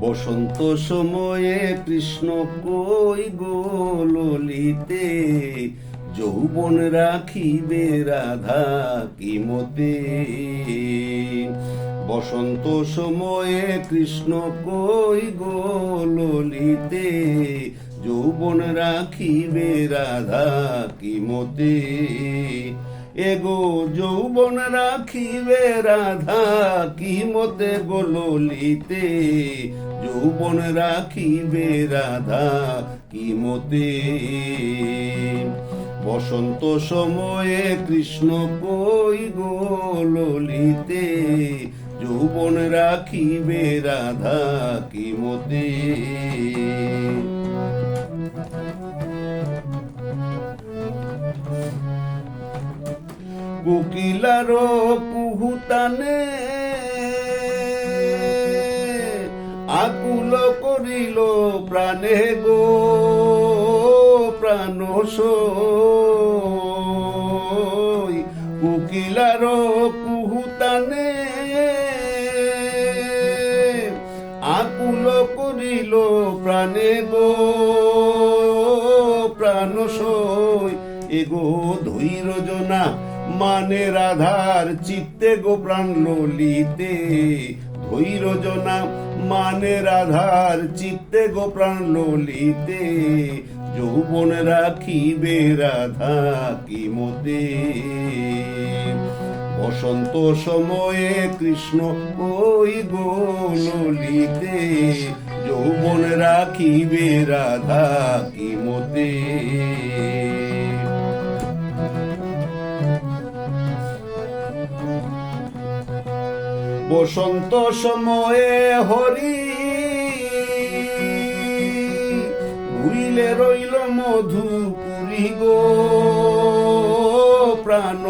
বসন্ত সময়ে কৃষ্ণ কই গোলিতে যৌবন রাখিবে রাধা কি মতে? বসন্ত সময়ে কৃষ্ণ কই গোলিতে যৌবন রাখিবে রাধা কি মতে? এগো যৌবন রাখিবে রাধা, কি মতে গোলিতে যৌবন রাখিবে রাধা, কি মতে? বসন্ত সময়ে কৃষ্ণ কই গোলিতে যৌবন রাখিবে রাধা, কি মতে? কোকিলার কুহুতানে আকুল করিল প্রাণে গো, প্রাণ সই। কোকিলার কুহুতানে আকুল করিল প্রাণে গো, প্রাণ সই। এগো ধৈর জনা মানে রাধার চিত্তে গো প্রাণ ললিতে। ধৈর জনা মানে রাধার চিত্তে গো প্রাণ ললিতে। যৌবন রাখিবে রাধা কি মতে? বসন্ত সময়ে কৃষ্ণ ওই গোলিতে যৌবন রাখিবে রাধা কি মতে? বসন্ত সময়ে হরি ভুইলে রইল মধুপুরি গো প্রাণ।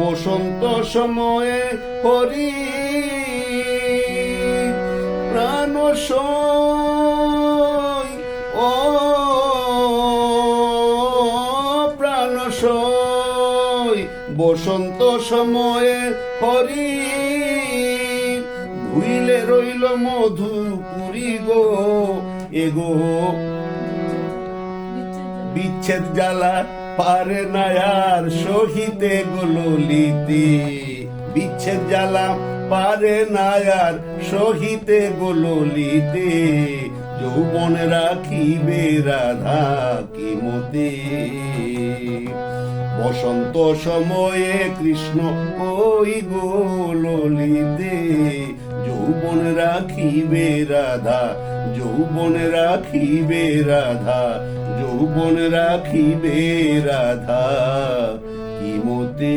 বসন্ত সময়ে হরি প্রাণ বসন্ত সময়ে হরি, ভুইলে রইল মধুপুরি গো। এগো, বিচ্ছেদ জ্বালা পারে নায়ার সহিতে গোলিতে বিচ্ছেদ জ্বালা পারে নায়ার সহিতে গোলিতে যৌবন রাখিবে রাধা কি মতে। বসন্ত সময়ে কৃষ্ণ ওই গোলিতে যৌবন রাখিবে রাধা, যৌবন রাখিবে রাধা, যৌবন রাখিবে রাধা। কি মতে